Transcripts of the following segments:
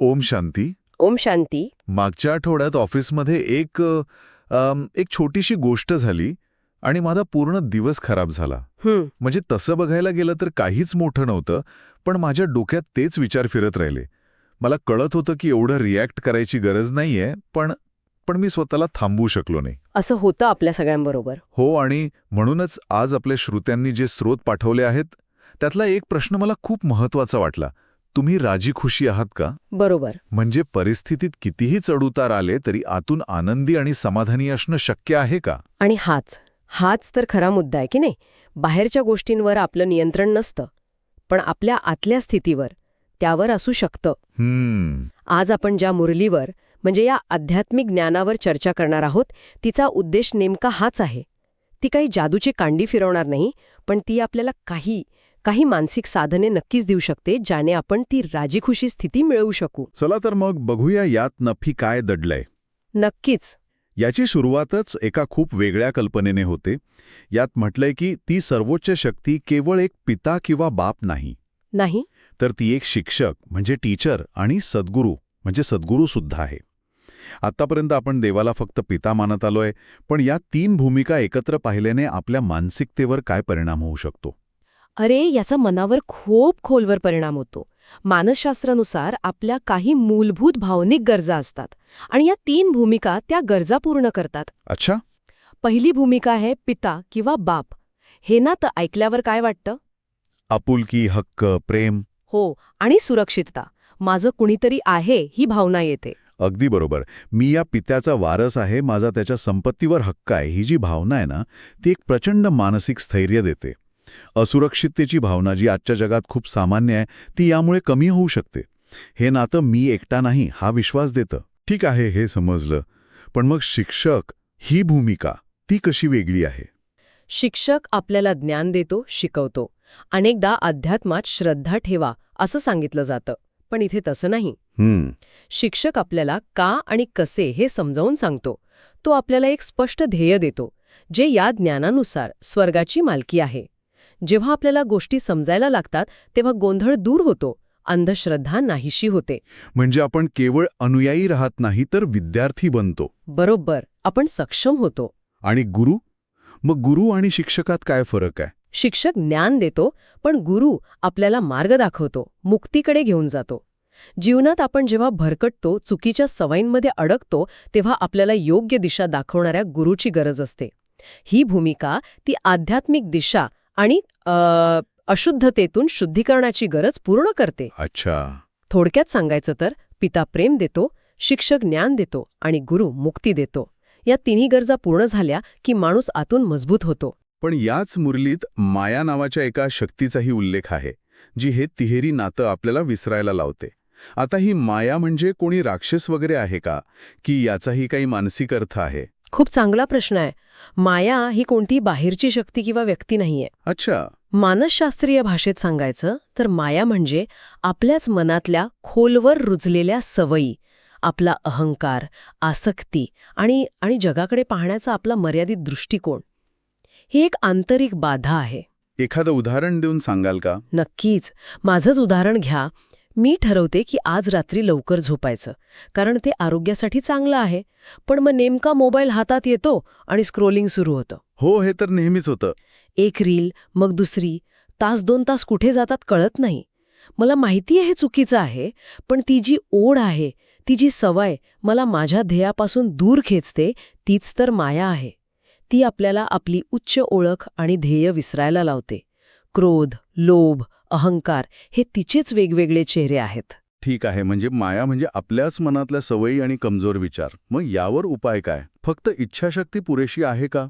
ओम शांती. ओम शांती. मागच्या आठवड्यात ऑफिसमध्ये एक अम, एक छोटीशी गोष्ट झाली आणि माझा पूर्ण दिवस खराब झाला. हं, म्हणजे तसं बघायला गेलं तर काहीच मोठं नव्हतं पण माझ्या डोक्यात तेच विचार फिरत राहिले. मला कळत होतं की एवढं रिॲक्ट करायची गरज नाहीये पण पण मी स्वतःला थांबवू शकलो नाही. असं होतं आपल्या सगळ्यांबरोबर. हो आणि म्हणूनच आज आपल्या श्रोत्यांनी जे स्रोत पाठवले आहेत त्यातला एक प्रश्न मला खूप महत्त्वाचा वाटला. तुम्ही राजी खुशी आहात का? बरोबर. म्हणजे परिस्थितीत कितीही चढउतार आले तरी आतून आनंदी आणि समाधानी असणं शक्य आहे का? आणि हाच हाच तर खरा मुद्दा आहे की नाही? बाहेरच्या गोष्टींवर आपलं नियंत्रण नसतं पण आपल्या आतल्या स्थितीवर त्यावर असू शकतं. हम्म. आज आपण ज्या मुरलीवर म्हणजे या आध्यात्मिक ज्ञानावर चर्चा करणार आहोत तिचा उद्देश नेमका हाच आहे. ती काही जादूची कांडी फिरवणार नाही पण ती आपल्याला काही काही मानसिक साधने नक्कीच देऊ शकते ज्याने आपण ती राजीखुशी स्थिती मिळवू शकू. चला तर मग बघूया यात नफी काय दडलंय. नक्कीच. याची सुरुवातच एका खूप वेगळ्या कल्पनेने होते. यात म्हटलंय की ती सर्वोच्च शक्ती केवळ एक पिता किंवा बाप नाही. नाही. तर ती एक शिक्षक म्हणजे टीचर आणि सद्गुरू म्हणजे सद्गुरू सुद्धा आहे. आतापर्यंत आपण देवाला फक्त पिता मानत आलोय पण या तीन भूमिका एकत्र पाहिल्याने आपल्या मानसिकतेवर काय परिणाम होऊ शकतो? अरे याचा मनावर खूप खोलवर परिणाम होतो. मानसशास्त्रानुसार आपल्या काही मूलभूत भावनिक गरजा असतात आणि या तीन भूमिका त्या गरजा पूर्ण करतात. अच्छा. पहिली भूमिका आहे पिता किंवा बाप. हे ना तर ऐकल्यावर काय वाटतं? आपुलकी हक्क प्रेम. हो आणि सुरक्षितता. माझं कुणीतरी आहे ही भावना येते. अगदी बरोबर. मी या पित्याचा वारस आहे माझा त्याच्या संपत्तीवर हक्क आहे ही जी भावना आहे ना ती एक प्रचंड मानसिक स्थैर्य देते. असुरक्षिततेची भावना जी आजच्या जगात खूप सामान्य आहे ती यामुळे कमी होऊ शकते. हे नातं मी एकटा नाही हा विश्वास देतं. ठीक आहे हे समजलं. पण मग शिक्षक ही भूमिका ती कशी वेगळी आहे? शिक्षक आपल्याला ज्ञान देतो शिकवतो. अनेकदा अध्यात्मात श्रद्धा ठेवा असं सांगितलं जातं. पण इथे तसं नाही. हम्म. शिक्षक आपल्याला का आणि कसे हे समजावून सांगतो. तो आपल्याला एक स्पष्ट ध्येय देतो जे या ज्ञानानुसार स्वर्गाची मालकी आहे. जेव्हा आपल्याला गोष्टी समजायला लागतात तेव्हा गोंधळ दूर होतो. अंधश्रद्धा नाहीशी होते. म्हणजे आपण केवळ अनुयायी राहत नाही तर विद्यार्थी बनतो. बरोबर. आपण सक्षम होतो. आणि गुरु? मग गुरु आणि शिक्षकात काय फरक आहे? शिक्षक ज्ञान देतो पण गुरु आपल्याला मार्ग दाखवतो मुक्तीकडे घेऊन जातो. जीवनात आपण जेव्हा भरकटतो चुकीच्या सवयींमध्ये अडकतो तेव्हा आपल्याला योग्य दिशा दाखवणाऱ्या गुरुची गरज असते. ही भूमिका ती आध्यात्मिक दिशा आणि अशुद्धतेतून शुद्धीकरणाची गरज पूर्ण करते. अच्छा. थोडक्यात सांगायचं तर पिता प्रेम देतो शिक्षक ज्ञान देतो आणि गुरु मुक्ती देतो. या तिन्ही गरजा पूर्ण झाल्या की माणूस आतून मजबूत होतो. पण याच मुरलीत माया नावाच्या एका शक्तीचाही उल्लेख आहे जी हे तिहेरी नातं आपल्याला विसरायला लावते. आता ही माया म्हणजे कोणी राक्षस वगैरे आहे का की याचाही काही मानसिक अर्थ आहे? खूप चांगला प्रश्न आहे. माया ही कोणती बाहेरची शक्ती किंवा व्यक्ती नाहीये. अच्छा. मानसशास्त्रीय भाषेत सांगायचं तर माया म्हणजे आपल्याच मनातल्या खोलवर रुजलेल्या सवयी आपला अहंकार आसक्ती आणि आणि जगाकडे पाहण्याचा आपला मर्यादित दृष्टिकोन. ही एक आंतरिक बाधा आहे. एखादं उदाहरण देऊन सांगाल का? नक्कीच. माझंच उदाहरण घ्या. मी ठरवते की आज रात्री लवकर झोपायचं कारण ते आरोग्यासाठी चांगलं आहे. पण मग नेमका मोबाईल हातात येतो आणि स्क्रोलिंग सुरू होतं. हो हे तर नेहमीच होतं. एक रील मग दुसरी. तास दोन तास कुठे जातात कळत नाही. मला माहिती आहे हे चुकीचं आहे पण ती जी ओढ आहे ती जी सवय मला माझ्या ध्येयापासून दूर खेचते तीच तर माया आहे. ती आपल्याला आपली उच्च ओळख आणि ध्येय विसरायला लावते. क्रोध लोभ अहंकार हे तिचेच वेगवेगळे चेहरे आहेत. ठीक आहे म्हणजे माया म्हणजे आपल्याच मनातल्या सवयी आणि कमजोर विचार. मग यावर उपाय काय? फक्त इच्छाशक्ती पुरेशी आहे का?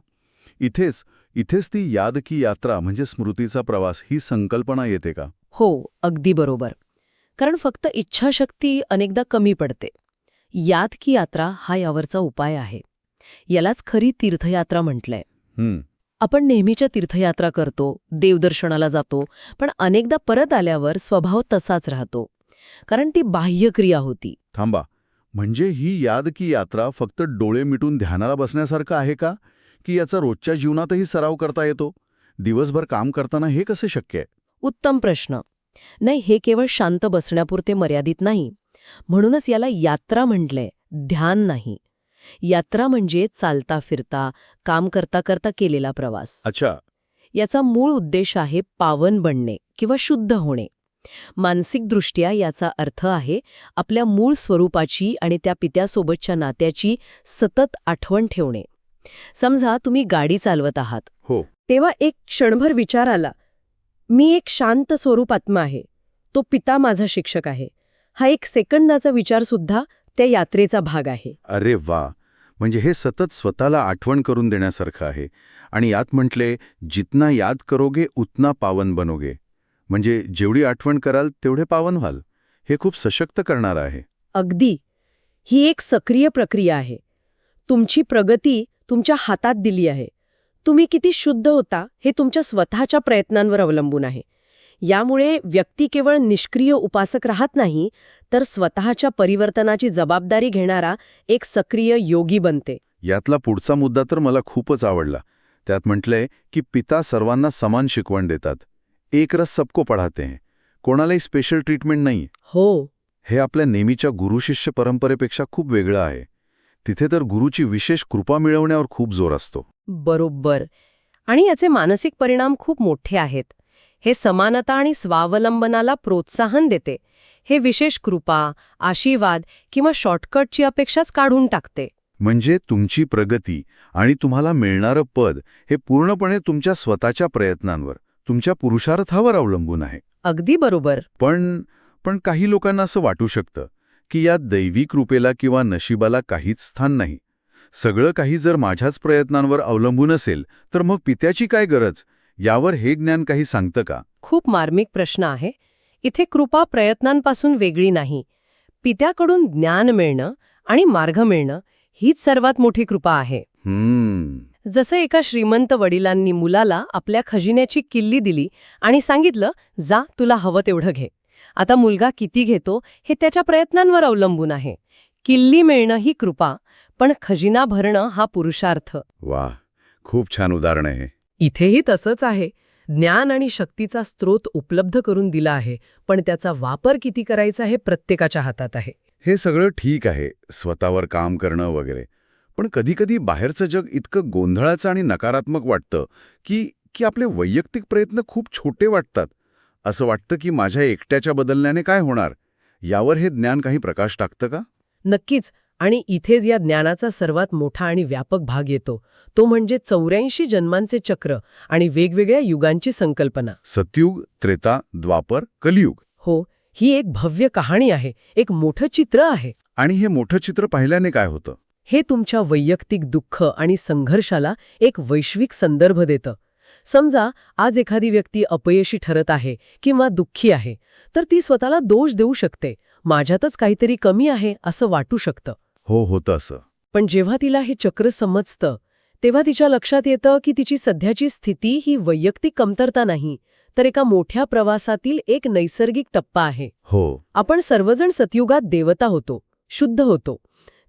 इथेच इथेच ती याद की यात्रा म्हणजे स्मृतीचा प्रवास ही संकल्पना येते का? हो अगदी बरोबर. कारण फक्त इच्छाशक्ती अनेकदा कमी पडते. याद की यात्रा हा यावरचा उपाय आहे. यालाच खरी तीर्थयात्रा म्हटलंय. आपण नेहमीच्या तीर्थयात्रा करतो देवदर्शनाला जातो पण अनेकदा परत आल्यावर स्वभाव तसाच राहतो. कारण ती बाह्यक्रिया होती. थांबा. म्हणजे ही याद की यात्रा फक्त डोळे मिटून ध्यानाला बसण्यासारखं आहे का? की याचा रोजच्या जीवनातही सराव करता येतो? दिवसभर काम करताना हे कसे शक्य आहे? उत्तम प्रश्न. नाही हे केवळ शांत बसण्यापुरते मर्यादित नाही. म्हणूनच याला यात्रा म्हटलंय ध्यान नाही. यात्रा म्हणजे चालता फिरता काम करता करता केलेला प्रवास. अच्छा. याचा मूळ उद्देश आहे पावन बनणे किंवा शुद्ध होणे. मानसिकदृष्ट्या याचा अर्थ आहे आपल्या मूळ स्वरूपाची आणि त्या पित्यासोबतच्या नात्याची सतत आठवण ठेवणे. समजा तुम्ही गाडी चालवत आहात. हो. तेव्हा एक क्षणभर विचार आला मी एक शांत स्वरूप आत्मा आहे. तो पिता माझा शिक्षक आहे. हा एक सेकंदाचा विचारसुद्धा त्या यात्रेचा भाग आहे. अरे वा! म्हणजे हे सतत स्वतःला आठवण करून देण्यासारखं आहे. आणि यात म्हटले जितना याद करोगे उतना पावन बनोगे. म्हणजे जेवढी आठवण कराल तेवढे पावन व्हाल. हे खूप सशक्त करणार आहे. अगदी. ही एक सक्रिय प्रक्रिया आहे. तुमची प्रगती तुमच्या हातात दिली आहे. तुम्ही किती शुद्ध होता हे तुमच्या स्वतःच्या प्रयत्नांवर अवलंबून आहे. यामुळे व्यक्ती केवळ निष्क्रिय उपासक राहत नाही तर स्वतःच्या परिवर्तनाची जबाबदारी घेणारा एक सक्रिय योगी बनते. यातला पुढचा मुद्दा तर मला खूपच आवडला. त्यात म्हटलंय की पिता सर्वांना समान शिकवण देतात. एक रस सबको पढाते हैं. कोणालाही स्पेशल ट्रीटमेंट नाही. हो. हे आपल्या नेहमीच्या गुरुशिष्य परंपरेपेक्षा खूप वेगळं आहे. तिथे तर गुरुची विशेष कृपा मिळवण्यावर खूप जोर असतो. बरोबर. आणि याचे मानसिक परिणाम खूप मोठे आहेत. हे समानता आणि स्वावलंबनाला प्रोत्साहन देते. हे विशेष कृपा आशीर्वाद किंवा शॉर्टकटची अपेक्षाच काढून टाकते. म्हणजे तुमची प्रगती आणि तुम्हाला मिळणारं पद हे पूर्णपणे तुमच्या स्वतःच्या प्रयत्नांवर तुमच्या पुरुषार्थावर अवलंबून आहे. अगदी बरोबर. पण पण काही लोकांना असं वाटू शकतं की या दैवी कृपेला किंवा नशिबाला काहीच स्थान नाही. सगळं काही जर माझ्याच प्रयत्नांवर अवलंबून असेल तर मग पित्याची काय गरज? यावर हे ज्ञान काही सांगतं का? खूप मार्मिक प्रश्न आहे. इथे कृपा प्रयत्नांपासून वेगळी नाही. पित्याकडून ज्ञान मिळणं आणि मार्ग मिळणं हीच सर्वात मोठी कृपा आहे. हम्म. जसं एका श्रीमंत वडिलांनी मुलाला आपल्या खजिन्याची किल्ली दिली आणि सांगितलं जा तुला हवं तेवढं घे. आता मुलगा किती घेतो हे त्याच्या प्रयत्नांवर अवलंबून आहे. किल्ली मिळणं ही कृपा पण खजिना भरणं हा पुरुषार्थ. वा खूप छान उदाहरण आहे इथेही तसंच आहे. ज्ञान आणि शक्तीचा स्रोत उपलब्ध करून दिला आहे पण त्याचा वापर किती करायचा हे प्रत्येकाच्या हातात आहे. हे सगळं ठीक आहे स्वतःवर काम करणं वगैरे. पण कधीकधी बाहेरचं जग इतकं गोंधळाचं आणि नकारात्मक वाटतं की की आपले वैयक्तिक प्रयत्न खूप छोटे वाटतात. असं वाटतं की माझ्या एकट्याच्या बदलण्याने काय होणार? यावर हे ज्ञान काही प्रकाश टाकतं का? नक्कीच आणि इथेच या ज्ञानाचा सर्वात मोठा आणि व्यापक भाग येतो. तो म्हणजे चौऱ्याऐंशी जन्मांचे चक्र आणि वेगवेगळ्या युगांची संकल्पना. सतयुग त्रेता द्वापर कलियुग. हो ही एक भव्य कहाणी आहे एक मोठं चित्र आहे. आणि हे मोठं चित्र पाहिल्याने काय होतं? हे तुमच्या वैयक्तिक दुःख आणि संघर्षाला एक वैश्विक संदर्भ देतं. समजा आज एखादी व्यक्ती अपयशी ठरत आहे किंवा दुःखी आहे तर ती स्वतःला दोष देऊ शकते. माझ्यातच काहीतरी कमी आहे असं वाटू शकतं. हो होतं असं. पण जेव्हा तिला हे चक्र समजतं तेव्हा तिच्या लक्षात येतं की तिची सध्याची स्थिती ही वैयक्तिक कमतरता नाही तर एका मोठ्या प्रवासातील एक नैसर्गिक टप्पा आहे. हो. आपण सर्वजण सतयुगात देवता होतो शुद्ध होतो.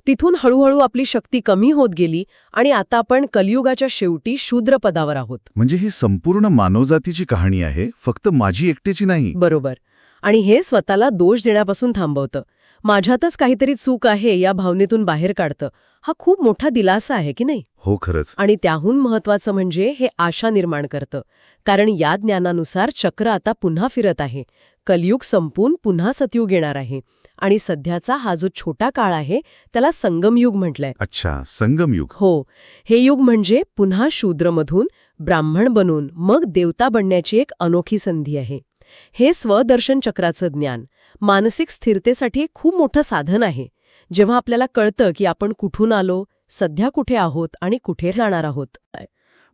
तिथून हळूहळू आपली शक्ती कमी होत गेली आणि आता आपण कलियुगाच्या शेवटी शूद्र पदावर आहोत. म्हणजे ही संपूर्ण मानवजातीची कहाणी आहे फक्त माझी एकट्याची नाही? बरोबर. आणि हे स्वतःला दोष देण्यापासून थांबवतं. माझ्यातच काहीतरी चूक आहे या भावनेतून बाहेर काढतं. हा खूप मोठा दिलासा आहे की नाही? हो खरंच. आणि त्याहून महत्वाचं म्हणजे हे आशा निर्माण करतं. कारण या ज्ञानानुसार चक्र आता पुन्हा फिरत आहे. कलियुग संपून पुन्हा सतयुग येणार आहे. आणि सध्याचा हा जो छोटा काळ आहे त्याला संगमयुग म्हटलंय. अच्छा संगमयुग. हो. हे युग म्हणजे पुन्हा शूद्रमधून ब्राह्मण बनून मग देवता बनण्याची एक अनोखी संधी आहे. हे स्वदर्शन चक्राचं ज्ञान. मानसिक स्थिरतेसाठी एक खूप मोठं साधन आहे. जेव्हा आपल्याला कळतं की आपण कुठून आलो सध्या कुठे आहोत आणि कुठे राहणार आहोत.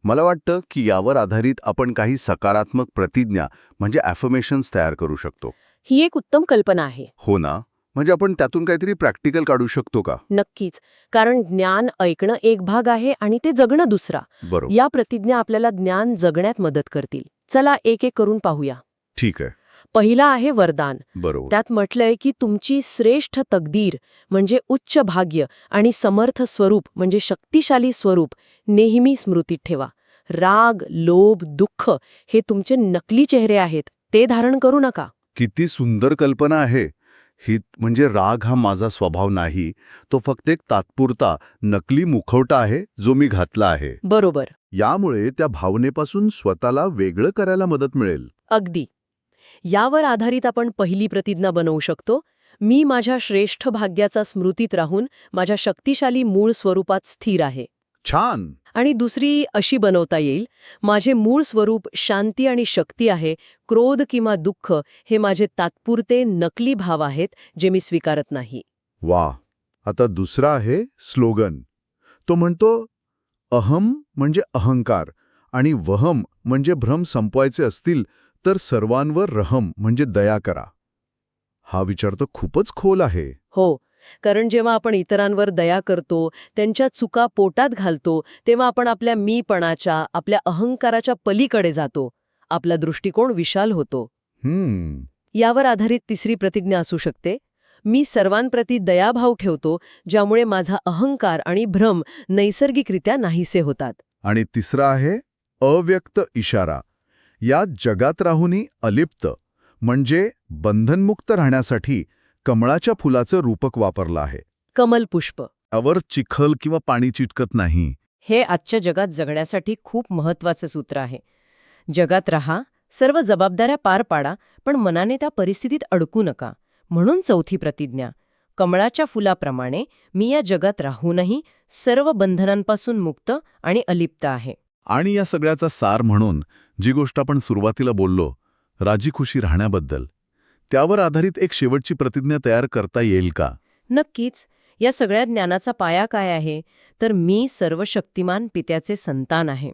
मला वाटतं की यावर आधारित आपण काही सकारात्मक प्रतिज्ञा म्हणजे ॲफर्मेशन्स तयार करू शकतो. ही एक उत्तम कल्पना आहे. हो ना? म्हणजे आपण त्यातून काहीतरी प्रॅक्टिकल काढू शकतो का? नक्कीच. कारण ज्ञान ऐकणं एक भाग आहे आणि ते जगणं दुसरा. बरोबर. या प्रतिज्ञा आपल्याला ज्ञान जगण्यात मदत करतील. चला एक एक करून पाहूया. ठीक आहे. पहिला आहे वरदान. बरोबर. त्यात म्हटलंय की तुमची श्रेष्ठ तकदीर म्हणजे उच्च भाग्य आणि समर्थ स्वरूप म्हणजे शक्तिशाली स्वरूप नेहमी स्मृतीत ठेवा. राग लोभ दुःख हे तुमचे नकली चेहरे आहेत. ते धारण करू नका. किती सुंदर कल्पना आहे. ही म्हणजे राग हा माझा स्वभाव नाही. तो फक्त एक तात्पुरता नकली मुखवटा आहे जो मी घातला आहे. बरोबर. यामुळे त्या भावनेपासून स्वतःला वेगळं करायला मदत मिळेल. अगदी. यावर आधारित आपण पहिली प्रतिज्ञा बनवू शकतो. मी माझ्या श्रेष्ठ भाग्याचा स्मृतीत राहून माझ्या शक्तिशाली मूळ स्वरूपात स्थिर आहे. छान! आणि दुसरी अशी बनवता येईल माझे मूळ स्वरूप शांती आणि शक्ती आहे क्रोध किंवा दुःख हे माझे तात्पुरते नकली भाव आहेत जे मी स्वीकारत नाही. वा आता दुसरा आहे स्लोगन. तो म्हणतो अहम म्हणजे अहंकार आणि वहम म्हणजे भ्रम संपवायचे असतील तर सर्वांवर रहम म्हणजे दया करा. हा विचार तर खूपच खोल आहे. हो कारण जेव्हा आपण इतरांवर दया करतो त्यांच्या चुका पोटात घालतो तेव्हा आपण आपल्या मीपणाच्या आपल्या अहंकाराच्या पलीकडे जातो. आपला दृष्टिकोन विशाल होतो. हम्म. यावर आधारित तिसरी प्रतिज्ञा असू शकते. मी सर्वांप्रती दयाभाव ठेवतो ज्यामुळे माझा अहंकार आणि भ्रम नैसर्गिकरित्या नाहीसे होतात. आणि तिसरा आहे अव्यक्त इशारा. या जगात राहूनही अलिप्त म्हणजे बंधनमुक्त राहण्यासाठी कमळाच्या फुलाचं रूपक वापरलं आहे. कमल पुष्प यावर चिखल किंवा पाणी चिटकत नाही. हे आजच्या जगात जगण्यासाठी खूप महत्वाचं सूत्र आहे. जगात रहा सर्व जबाबदाऱ्या पार पाडा पण मनाने त्या परिस्थितीत अडकू नका म्हणून चौथी प्रतिज्ञा. कमळाच्या फुलाप्रमाणे मी या जगात राहूनही सर्व बंधनांपासून मुक्त आणि अलिप्त आहे. आणि या सगळ्याचा सार म्हणून जी गोष्ट आपण सुरुवातीला बोललो राजीखुशी राहण्याबद्दल त्यावर आधारित एक शेवटची प्रतिज्ञा तयार करता येईल का? नक्कीच. या सगळ्या ज्ञानाचा पाया काय आहे? तर मी सर्व शक्तिमान पित्याचे संतान आहे.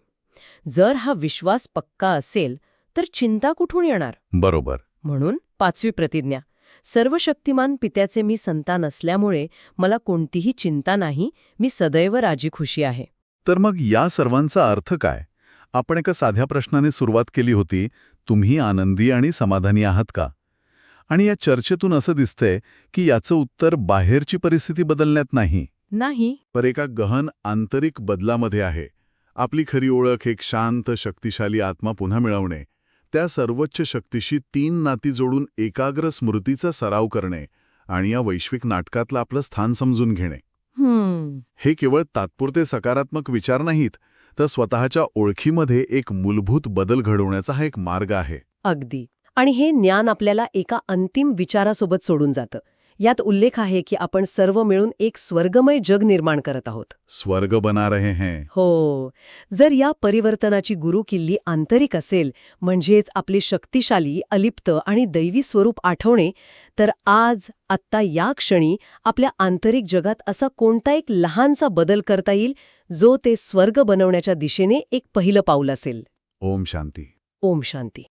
जर हा विश्वास पक्का असेल तर चिंता कुठून येणार? बरोबर. म्हणून पाचवी प्रतिज्ञा. सर्व शक्तिमान पित्याचे मी संतान असल्यामुळे मला कोणतीही चिंता नाही मी सदैव राजीखुशी आहे. तर मग या सर्वांचा अर्थ काय? आपण एका साध्या प्रश्नाने सुरुवात केली होती तुम्ही आनंदी आणि समाधानी आहात का? आणि या चर्चेतून असं दिसतंय की याचं उत्तर बाहेरची परिस्थिती बदलण्यात नाही. नाही. पर एका गहन आंतरिक बदलामध्ये आहे. आपली खरी ओळख एक शांत शक्तिशाली आत्मा पुन्हा मिळवणे त्या सर्वोच्च शक्तीशी तीन नाती जोडून एकाग्र स्मृतीचा सराव करणे आणि या वैश्विक नाटकातलं आपलं स्थान समजून घेणे. हे केवळ तात्पुरते सकारात्मक विचार नाहीत तर स्वतःच्या ओळखीमध्ये एक मूलभूत बदल घडवण्याचा हा एक मार्ग आहे. अगदी. आणि हे ज्ञान आपल्याला एका अंतिम विचारासोबत सोडून जातं. यात उल्लेख आहे की आपण सर्व मिळून एक स्वर्गमय जग निर्माण करत आहोत. स्वर्ग बना रहे हैं. हो. जर या परिवर्तनाची गुरु किल्ली आंतरिक असेल म्हणजेच आपले शक्तिशाली अलिप्त आणि दैवी स्वरूप आठवणे तर आज आत्ता या क्षणी आपल्या आंतरिक जगात असा कोणता एक लहानसा बदल करता येईल जो ते स्वर्ग बनवण्याच्या दिशेने एक पहिलं पाऊल असेल. ओम शांती. ओम शांती.